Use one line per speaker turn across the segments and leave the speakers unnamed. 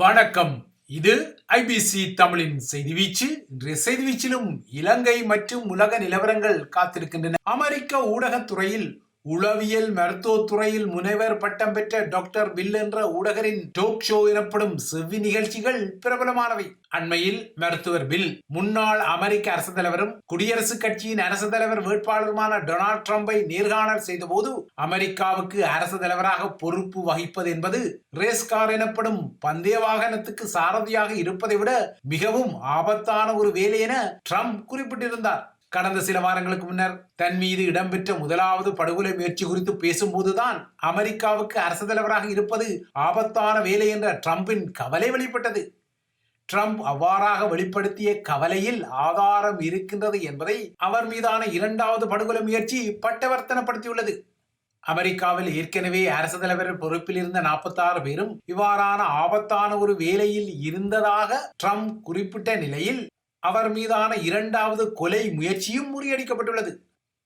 வணக்கம். இது ஐபிசி தமிழின் செய்தி வீச்சு. இன்றைய செய்தி வீச்சிலும் இலங்கை மற்றும் உலக நிலவரங்கள் காத்திருக்கின்றன. அமெரிக்க ஊடகத்துறையில் உளவியல் மருத்துவத்துறையில் முனைவர் பட்டம் பெற்ற டாக்டர் பில் என்ற ஊடகரின் டோக் ஷோ எனப்படும் செவ்வி நிகழ்ச்சிகள் பிரபலமானவை. அண்மையில் மருத்துவர் பில் முன்னாள் அமெரிக்க அரசு தலைவரும் குடியரசுக் கட்சியின் அரசு தலைவர் வேட்பாளருமான டொனால்ட் ட்ரம்பை நேர்காணல் செய்தபோது அமெரிக்காவுக்கு அரசு தலைவராக பொறுப்பு வகிப்பது என்பது ரேஸ் கார் எனப்படும் பந்தய வாகனத்துக்கு சாரதியாக இருப்பதை விட மிகவும் ஆபத்தான ஒரு வேலை என ட்ரம்ப் குறிப்பிட்டிருந்தார். கடந்த சில வாரங்களுக்கு முன்னர் தன் மீது இடம்பெற்ற முதலாவது படுகொலை முயற்சி குறித்து பேசும்போதுதான் அமெரிக்காவுக்கு அரசு தலைவராக இருப்பது ஆபத்தான வேலை என்ற ட்ரம்பின் கவலை வெளிப்பட்டது. ட்ரம்ப் அவ்வாறாக வெளிப்படுத்திய கவலையில் ஆதாரம் இருக்கின்றது என்பதை அவர் மீதான இரண்டாவது படுகொலை முயற்சி பட்டவர்த்தனப்படுத்தியுள்ளது. அமெரிக்காவில் ஏற்கனவே அரசு தலைவர் பொறுப்பில் இருந்த நாற்பத்தாறு பேரும் இவ்வாறான ஆபத்தான ஒரு வேலையில் இருந்ததாக ட்ரம்ப் குறிப்பிட்ட நிலையில் அவர் மீதான இரண்டாவது கொலை முயற்சியும் முறியடிக்கப்பட்டுள்ளது.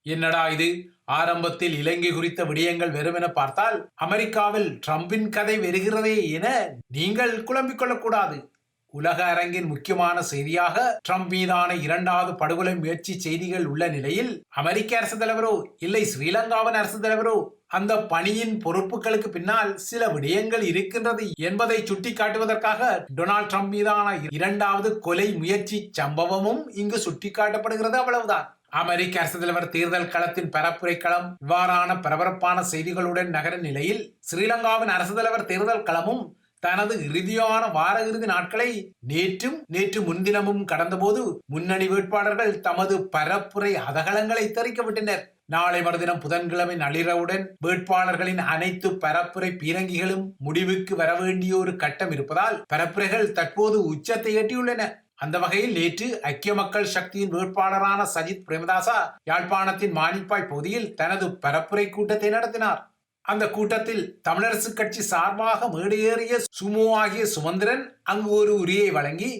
என்னடா இது? ஆரம்பத்தில் இலங்கை குறித்த விடயங்கள் வெறுமென பார்த்தால் அமெரிக்காவில் ட்ரம்பின் கதை வருகிறதே என நீங்கள் குழம்பிக் கொள்ளக்கூடாது. உலக அரங்கின் முக்கியமான செய்தியாக ட்ரம்ப் மீதான இரண்டாவது படுகொலை முயற்சி செய்திகள் உள்ள நிலையில் அமெரிக்க அரசு தலைவரோ இல்லை ஸ்ரீலங்காவின் அரசு தலைவரோ அந்த பணியின் பொறுப்புகளுக்கு பின்னால் சில விடயங்கள் இருக்கின்றது என்பதை சுட்டிக்காட்டுவதற்காக டொனால்ட் ட்ரம்ப் மீதான இரண்டாவது கொலை முயற்சி சம்பவமும் இங்கு சுட்டிக்காட்டப்படுகிறது அவ்வளவுதான். அமெரிக்க அரசு தலைவர் தேர்தல் களத்தின் பரப்புரை களம் இவ்வாறான பரபரப்பான செய்திகளுடன் நகர நிலையில் ஸ்ரீலங்காவின் அரசு தலைவர் தேர்தல் களமும் தனது இறுதியான வார இறுதி நாட்களை நேற்றும் நேற்று முன்தினமும் கடந்தபோது முன்னணி வேட்பாளர்கள் தமது பரப்புரை அதகலங்களை தெரிவிக்கப்பட்டனர் நாளை மறுதினம் புதன்கிழமை நள்ளிரவுடன் வேட்பாளர்களின் அனைத்து பரப்புரை பீரங்கிகளும் முடிவுக்கு வர வேண்டிய ஒரு கட்டம் இருப்பதால் பரப்புரைகள் தற்போது உச்சத்தை எட்டியுள்ளன. அந்த வகையில் நேற்று ஐக்கிய மக்கள் சக்தியின் வேட்பாளரான சஜித் பிரேமதாசா யாழ்ப்பாணத்தின் மானிப்பாய் பகுதியில் தனது பரப்புரை கூட்டத்தை நடத்தினார். அந்த கூட்டத்தில் தமிழரசு கட்சி சார்பாக மேடையேறிய சுமோ ஆகிய சுமந்திரன் அங்கு ஒரு உரியை வழங்கி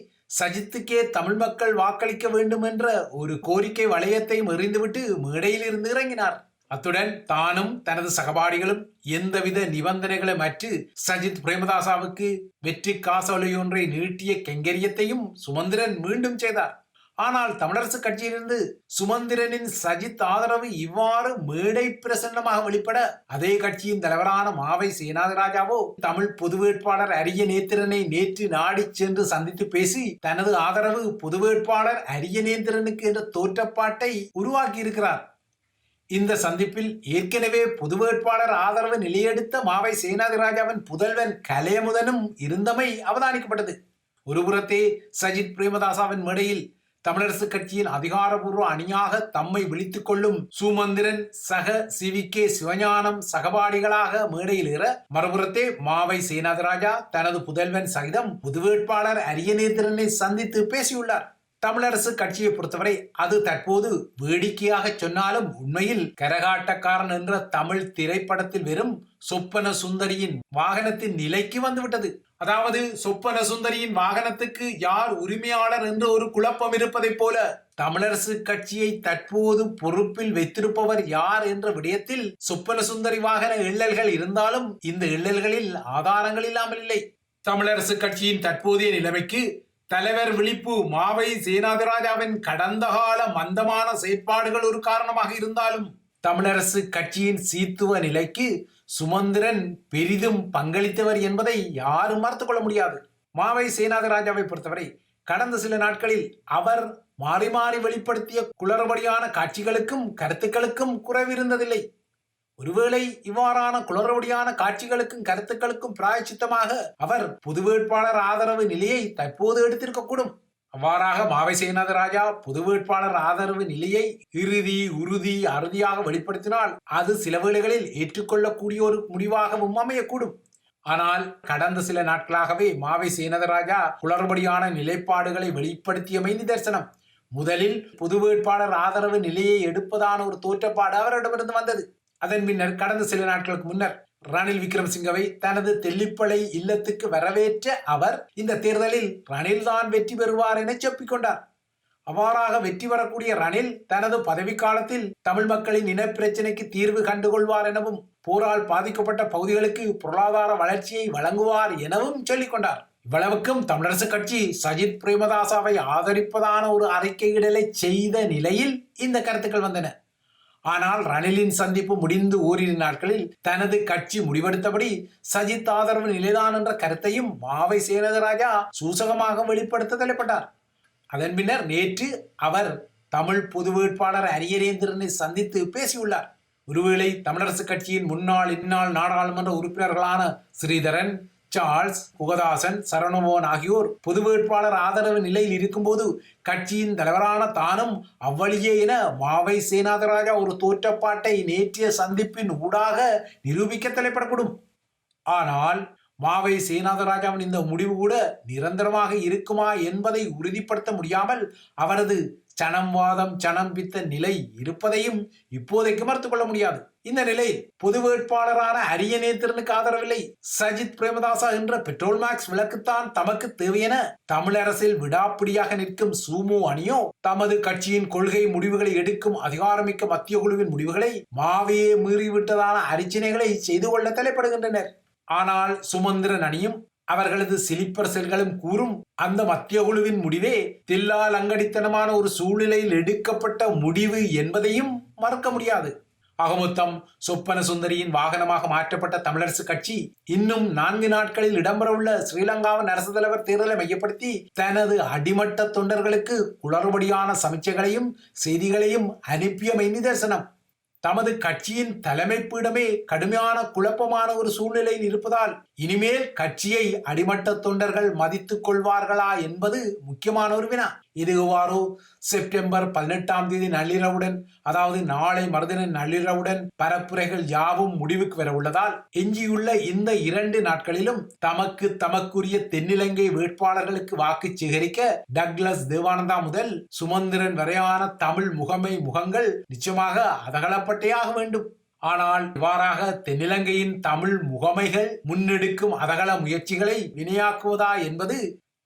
சஜித்துக்கே தமிழ் மக்கள் வாக்களிக்க வேண்டும் என்ற ஒரு கோரிக்கை வளையத்தையும் எறிந்துவிட்டு மேடையில் இருந்து இறங்கினார். அத்துடன் தானும் தனது சகபாடிகளும் எந்தவித நிபந்தனைகளை மற்று சஜித் பிரேமதாசாவுக்கு வெற்றி காசொலியொன்றை நீட்டிய கெங்கரியத்தையும் சுமந்திரன் மீண்டும் செய்தார். ஆனால் தமிழரசு கட்சியிலிருந்து சுமந்திரனின் சஜித் ஆதரவு இவ்வாறு மேடை பிரசன்னமாக வெளிப்பட அதே கட்சியின் தலைவரான மாவை சேனாதிராஜாவோ தமிழ் பொது வேட்பாளர் அரிய நேத்திரனை நேற்று நாடி சென்று சந்தித்து பேசி தனது ஆதரவு பொது வேட்பாளர் அரிய நேந்திரனுக்கு என்ற தோற்றப்பாட்டை உருவாக்கி இருக்கிறார் இந்த சந்திப்பில் ஏற்கனவே பொது வேட்பாளர் ஆதரவு நிலையெடுத்த மாவை சேனாதிராஜாவின் புதல்வன் கலையமுதனும் இருந்தமை அவதானிக்கப்பட்டது. ஒருபுறத்தே சஜித் பிரேமதாசாவின் மேடையில் தமிழரசு கட்சியின் அதிகாரபூர்வ அணியாக தம்மை விழித்துக் கொள்ளும் சுமந்திரன் சக சி வி கே சிவஞானம் சகபாடிகளாக மேடையில் ஏற மறுபுறத்தே மாவை சேனாதராஜா தனது புதல்வன் சகிதம் புது வேட்பாளர் அரியநேந்திரனை சந்தித்து பேசியுள்ளார். தமிழரசு கட்சியை பொறுத்தவரை அது தற்போது வேடிக்கையாக சொன்னாலும் உண்மையில் கரகாட்டக்காரன் என்ற தமிழ் திரைப்படத்தில் வெறும் சொப்பன சுந்தரியின் வாகனத்தின் நிலைக்கு வந்துவிட்டது. அதாவது சொப்பன சுந்தரியின் வாகனத்துக்கு யார் உரிமையாளர் என்று ஒரு குழப்பம் இருப்பதைப் போல தமிழரசு கட்சியை தற்போது பொறுப்பில் வைத்திருப்பவர் யார் என்ற விடயத்தில் சொப்பன சுந்தரி வாகன எள்ளல்கள் இருந்தாலும் இந்த எள்ளல்களில் ஆதாரங்கள் இல்லாமல் இல்லை. தமிழரசு கட்சியின் தற்போதைய நிலைமைக்கு தலைவர் விழிப்பு மாவை சேனாதிராஜாவின் கடந்த கால மந்தமான செயற்பாடுகள் ஒரு காரணமாக இருந்தாலும் தமிழரசு கட்சியின் சீத்துவ நிலைக்கு சுமந்திரன் பெரிதும் பங்களித்தவர் என்பதை யாரும் மறுத்து கொள்ள முடியாது. மாவை சேனாதராஜாவை பொறுத்தவரை கடந்த சில நாட்களில் அவர் மாறி மாறி வெளிப்படுத்திய குளறுபடியான காட்சிகளுக்கும் கருத்துக்களுக்கும் குறைவிருந்ததில்லை. ஒருவேளை இவ்வாறான குளறுபடியான காட்சிகளுக்கும் கருத்துக்களுக்கும் பிராயச்சித்தமாக அவர் பொது வேட்பாளர் ஆதரவு நிலையை தற்போது எடுத்திருக்கக்கூடும். அவ்வாறாக மாவை சேனாத ராஜா பொது வேட்பாளர் ஆதரவு நிலையை இறுதி உறுதி அறுதியாக வெளிப்படுத்தினால் அது சில வேளைகளில் ஏற்றுக்கொள்ளக்கூடிய ஒரு முடிவாகவும் அமையக்கூடும். ஆனால் கடந்த சில நாட்களாகவே மாவை சேனதராஜா குளறுபடியான நிலைப்பாடுகளை வெளிப்படுத்தியமை நிதர்சனம். முதலில் பொது வேட்பாளர் ஆதரவு நிலையை எடுப்பதான ஒரு தோற்றப்பாடு அவரிடமிருந்து வந்தது. அதன் பின்னர் கடந்த சில நாட்களுக்கு முன்னர் ரணில் விக்ரமசிங்கவை தனது தெல்லிப்பளை இல்லத்துக்கு வரவேற்ற அவர் இந்த தேர்தலில் ரணில் தான் வெற்றி பெறுவார் என செப்பிக்கொண்டார். அவ்வாறாக வெற்றி பெறக்கூடிய ரணில் தனது பதவிக்காலத்தில் தமிழ் மக்களின் இனப்பிரச்சினைக்கு தீர்வு கண்டுகொள்வார் எனவும் போரால் பாதிக்கப்பட்ட பகுதிகளுக்கு பொருளாதார வளர்ச்சியை வழங்குவார் எனவும் சொல்லிக்கொண்டார். இவ்வளவுக்கும் தமிழரசு கட்சி சஜித் பிரேமதாசாவை ஆதரிப்பதான ஒரு அறிக்கையிடலை செய்த நிலையில் இந்த கருத்துக்கள் வந்தன. ஆனால் ரணிலின் சந்திப்பு முடிந்து ஓரிரு நாட்களில் தனது கட்சி முடிவெடுத்தபடி சஜித் ஆதரவு நிலைதான் என்ற கருத்தையும் மாவை சேனதராஜா சூசகமாக வெளிப்படுத்த தலைப்பட்டார் அதன் பின்னர் நேற்று அவர் தமிழ் பொது வேட்பாளர் அரியரேந்திரனை சந்தித்து பேசியுள்ளார். ஒருவேளை தமிழரசு கட்சியின் முன்னாள் இந்நாள் நாடாளுமன்ற உறுப்பினர்களான ஸ்ரீதரன் சார்ல்ஸ் குகதாசன் சரணமோகன் ஆகியோர் பொது வேட்பாளர் ஆதரவு நிலையில் இருக்கும்போது கட்சியின் தலைவரான தானும் அவ்வழியே என மாவை சேனாதராஜா ஒரு தோற்றப்பாட்டை நேற்றைய சந்திப்பின் ஊடாக நிரூபிக்க தலைப்படக்கூடும் ஆனால் மாவை சேனாதராஜாவின் இந்த முடிவு கூட நிரந்தரமாக இருக்குமா என்பதை உறுதிப்படுத்த முடியாமல் அவரது சனம்வாதம் சனம் பித்த நிலை இருப்பதையும் இப்போதைக்கு மறுத்துக்கொள்ள முடியாது. இந்த நிலையில் பொது வேட்பாளரான அரியநேத்திரனுக்கு ஆதரவில்லை. சஜித் பிரேமதாசா என்ற பெட்ரோல் மேக்ஸ் விளக்குத்தான் தமக்கு தேவையென தமிழரசில் விடாப்பிடியாக நிற்கும் சூமோ அணியோ தமது கட்சியின் கொள்கை முடிவுகளை எடுக்கும் அதிகாரமிக்க மத்திய குழுவின் முடிவுகளை மாவையே மீறிவிட்டதான அரிச்சனைகளை செய்து கொள்ள தலைப்படுகின்றனர். ஆனால் சுமந்திரன் அணியும் அவர்களது சிலிப்பர் செல்களும் கூறும் அந்த மத்திய குழுவின் முடிவே தில்லால் அங்கடித்தனமான ஒரு சூழ்நிலையில் எடுக்கப்பட்ட முடிவு என்பதையும் மறக்க முடியாது. அகமுத்தம் சொப்பன சுந்தரியின் வாகனமாக மாற்றப்பட்ட தமிழரசு கட்சி இன்னும் நான்கு நாட்களில் இடம்பெறவுள்ள ஸ்ரீலங்காவின் அரசு தலைவர் தேர்தலை மையப்படுத்தி தனது அடிமட்ட தொண்டர்களுக்கு குளறுபடியான சமீட்சைகளையும் செய்திகளையும் அனுப்பியமை நிதர்சனம் தமது கட்சியின் தலைமைப்பிடமே கடுமையான குழப்பமான ஒரு சூழ்நிலையில் இருப்பதால் இனிமேல் கட்சியை அடிமட்ட தொண்டர்கள் மதித்துக் கொள்வார்களா என்பது முக்கியமான ஒரு வினா. இது செப்டம்பர் பதினெட்டாம் தேதி நள்ளிரவுடன் அதாவது நாளை மறுதின நள்ளிரவுடன் பரப்புரைகள் யாவும் முடிவுக்கு வர உள்ளதால் எஞ்சியுள்ள இந்த இரண்டு நாட்களிலும் தமக்கு தமக்குரிய தென்னிலங்கை வேட்பாளர்களுக்கு வாக்கு சேகரிக்க டக்ளஸ் தேவானந்தா முதல் சுமந்திரன் வரையான தமிழ் முகமை முகங்கள் நிச்சயமாக அதகலப்பட்டையாக வேண்டும். ஆனால் இவ்வாறாக தென்னிலங்கையின் தமிழ் முகமைகள் முன்னெடுக்கும் அதகல முயற்சிகளை வினையாக்குவதா என்பது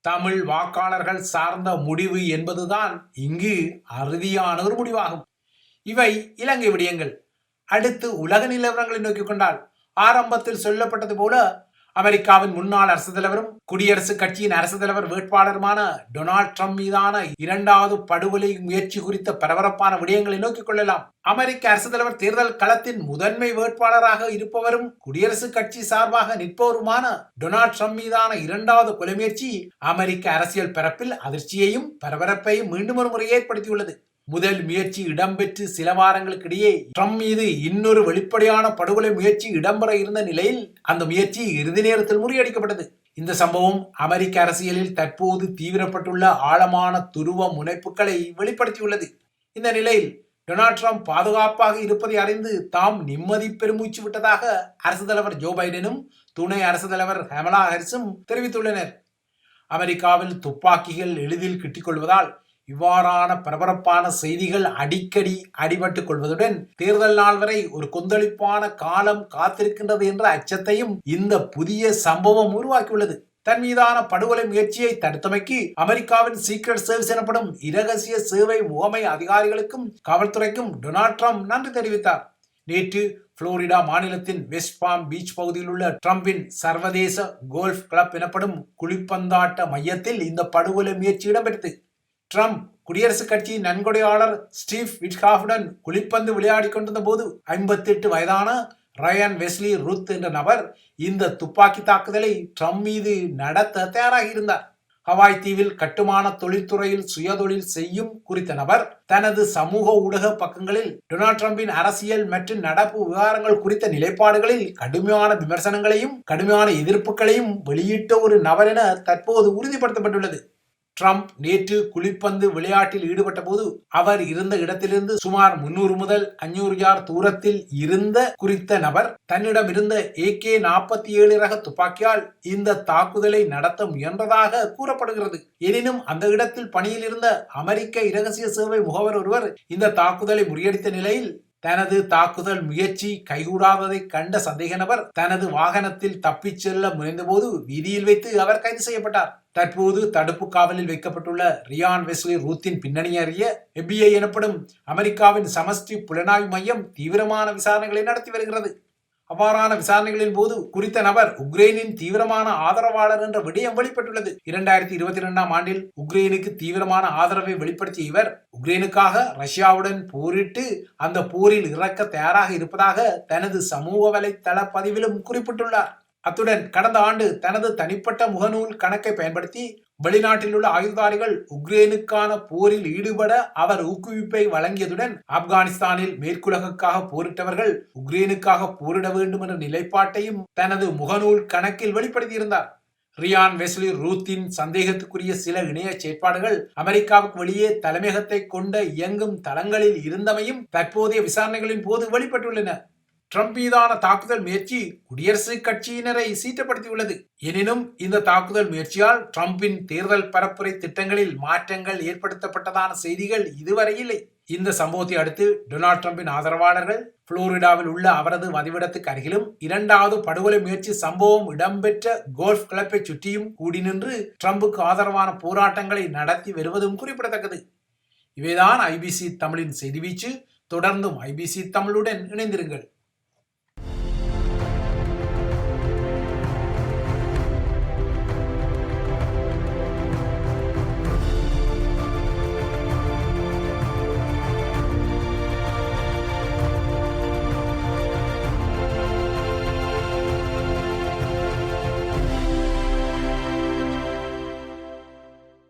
தமிழ் வாக்காளர்கள் சார்ந்த முடிவு என்பதுதான் இங்கு அறுதியான ஒரு முடிவாகும். இவை இலங்கை விடயங்கள். அடுத்து உலக நிலவரங்களை நோக்கி கொண்டால் ஆரம்பத்தில் சொல்லப்பட்டது போல அமெரிக்காவின் முன்னாள் அரசு தலைவரும் குடியரசுக் கட்சியின் அரசு தலைவர் வேட்பாளருமான டொனால்ட் ட்ரம்ப் மீதான இரண்டாவது படுகொலை முயற்சி குறித்த பரபரப்பான விடயங்களை நோக்கிக் கொள்ளலாம். அமெரிக்க அரசு தலைவர் தேர்தல் களத்தின் முதன்மை வேட்பாளராக இருப்பவரும் குடியரசுக் கட்சி சார்பாக நிற்பவருமான டொனால்ட் ட்ரம்ப் மீதான இரண்டாவது கொலை முயற்சி அமெரிக்க அரசியல் பரப்பில் அதிர்ச்சியையும் பரபரப்பையும் மீண்டும் ஒரு முறை ஏற்படுத்தியுள்ளது. முதல் முயற்சி இடம்பெற்று சில வாரங்களுக்கிடையே ட்ரம்ப் மீது இன்னொரு வெளிப்படையான படுகொலை முயற்சி இடம்பெற இருந்த நிலையில் அந்த முயற்சி இறுதி நேரத்தில் முறியடிக்கப்பட்டது. இந்த சம்பவம் அமெரிக்க அரசியலில் தற்போது தீவிரப்பட்டுள்ள ஆழமான துருவ முனைப்புகளை வெளிப்படுத்தியுள்ளது. இந்த நிலையில் டொனால்ட் ட்ரம்ப் பாதுகாப்பாக இருப்பதை அறிந்து தாம் நிம்மதி பெருமூச்சு விட்டதாக அரசு தலைவர் ஜோ பைடனும் துணை அரசு தலைவர் ஹெமலா ஹாரிஸும் தெரிவித்துள்ளனர். அமெரிக்காவில் துப்பாக்கிகள் எளிதில் கிட்டிக்கொள்வதால் இவ்வாறான பரபரப்பான செய்திகள் அடிக்கடி அடிபட்டுக் கொள்வதுடன் தேர்தல் நாள் வரை ஒரு கொந்தளிப்பான காலம் காத்திருக்கின்றது என்ற அச்சத்தையும் இந்த புதிய சம்பவம் உருவாக்கியுள்ளது. தன் மீதான படுகொலை முயற்சியை தடுத்தமைக்கு அமெரிக்காவின் சீக்ரெட் சர்வீஸ் எனப்படும் இரகசிய சேவை முகமை அதிகாரிகளுக்கும் காவல்துறைக்கும் டொனால்ட் ட்ரம்ப் நன்றி தெரிவித்தார். நேற்று புளோரிடா மாநிலத்தின் வெஸ்ட் பாம் பீச் பகுதியில் உள்ள ட்ரம்பின் சர்வதேச கோல்ஃப் கிளப் எனப்படும் குளிப்பந்தாட்ட மையத்தில் இந்த படுகொலை முயற்சி இடம்பெற்றது. ட்ரம்ப் குடியரசுக் கட்சியின் நன்கொடையாளர் ஸ்டீவ் விட்காஃபுடன் குளிப்பந்து விளையாடிக் கொண்டிருந்த போது ஐம்பத்தி எட்டு வயதான ரயன் வெஸ்லி ருத் என்ற நபர் இந்த துப்பாக்கி தாக்குதலை ட்ரம்ப் மீது நடத்த தயாராகி இருந்தார். ஹவாய் தீவில் கட்டுமான தொழில்துறையில் சுயதொழில் செய்யும் குறித்த நபர் தனது சமூக ஊடக பக்கங்களில் டொனால்ட் ட்ரம்பின் அரசியல் மற்றும் நடப்பு விவகாரங்கள் குறித்த நிலைப்பாடுகளில் கடுமையான விமர்சனங்களையும் கடுமையான எதிர்ப்புகளையும் வெளியிட்ட ஒரு நபர் என தற்போது உறுதிப்படுத்தப்பட்டுள்ளது. ட்ரம்ப் நேற்று குழிப்பந்து விளையாட்டில் ஈடுபட்ட போது அவர் இருந்த இடத்திலிருந்து சுமார் முன்னூறு முதல் அஞ்சூறு யார் தூரத்தில் இருந்த குறித்த நபர் தன்னிடம் இருந்த ஏகே நாற்பத்தி ஏழு ரக துப்பாக்கியால் இந்த தாக்குதலை நடத்த முயன்றதாக கூறப்படுகிறது. எனினும் அந்த இடத்தில் பணியில் இருந்த அமெரிக்க இரகசிய சேவை முகவர் ஒருவர் இந்த தாக்குதலை முறியடித்த நிலையில் தனது தாக்குதல் முயற்சி கைகூடாததை கண்ட சந்தேக நபர் தனது வாகனத்தில் தப்பிச் செல்ல முனைந்தபோது வீதியில் வைத்து அவர் கைது செய்யப்பட்டார். தற்போது தடுப்பு காவலில் வைக்கப்பட்டுள்ள ரியான் வெஸ்லி ரூத்தின் பின்னணி அறிய எபிஐ எனப்படும் அமெரிக்காவின் சமஷ்டி புலனாய்வு மையம் தீவிரமான விசாரணைகளை நடத்தி வருகிறது. அவ்வாறான விசாரணைகளின் போது குறித்த நபர் உக்ரைனின் தீவிரமான ஆதரவாளர் என்ற விடயம் வெளிப்பட்டுள்ளது. இரண்டாயிரத்தி இருபத்தி இரண்டாம் ஆண்டில் உக்ரைனுக்கு தீவிரமான ஆதரவை வெளிப்படுத்திய இவர் உக்ரைனுக்காக ரஷ்யாவுடன் போரிட்டு அந்த போரில் இறக்க தயாராக இருப்பதாக தனது சமூக வலைத்தள பதிவிலும் குறிப்பிட்டுள்ளார். அத்துடன் கடந்த ஆண்டு தனது தனிப்பட்ட முகநூல் கணக்கை பயன்படுத்தி வெளிநாட்டில் உள்ள ஆயுதாரிகள் உக்ரைனுக்கான போரில் ஈடுபட அவர் ஊக்குவிப்பை வழங்கியதுடன் ஆப்கானிஸ்தானில் மேற்குலகுக்காக போரிட்டவர்கள் உக்ரைனுக்காக போரிட வேண்டும் என்ற நிலைப்பாட்டையும் தனது முகநூல் கணக்கில் வெளிப்படுத்தியிருந்தார். ரியான் வெஸ்லி ரூத்தின் சந்தேகத்துக்குரிய சில இணைய செயற்பாடுகள் அமெரிக்காவுக்கு வெளியே தலைமையகத்தை கொண்ட இயங்கும் தளங்களில் இருந்தமையும் தற்போதைய விசாரணைகளின் போது வெளிப்பட்டுள்ளன. ட்ரம்ப் மீதான தாக்குதல் முயற்சி குடியரசுக் கட்சியினரை சீட்டப்படுத்தியுள்ளது எனினும் இந்த தாக்குதல் முயற்சியால் ட்ரம்பின் தேர்தல் பரப்புரை திட்டங்களில் மாற்றங்கள் ஏற்படுத்தப்பட்டதான செய்திகள் இதுவரை இல்லை. இந்த சம்பவத்தை அடுத்து டொனால்ட் ட்ரம்பின் ஆதரவாளர்கள் புளோரிடாவில் உள்ள அவரது வதிவிடத்துக்கு அருகிலும் இரண்டாவது படுகொலை முயற்சி சம்பவம் இடம்பெற்ற கோல்ஃப் கிளப்பை சுற்றியும் கூடி நின்று ட்ரம்புக்கு ஆதரவான போராட்டங்களை நடத்தி வருவதும் குறிப்பிடத்தக்கது. இவைதான் ஐபிசி தமிழின் செய்தி வீச்சு தொடர்ந்தும் ஐபிசி தமிழுடன் இணைந்திருங்கள்.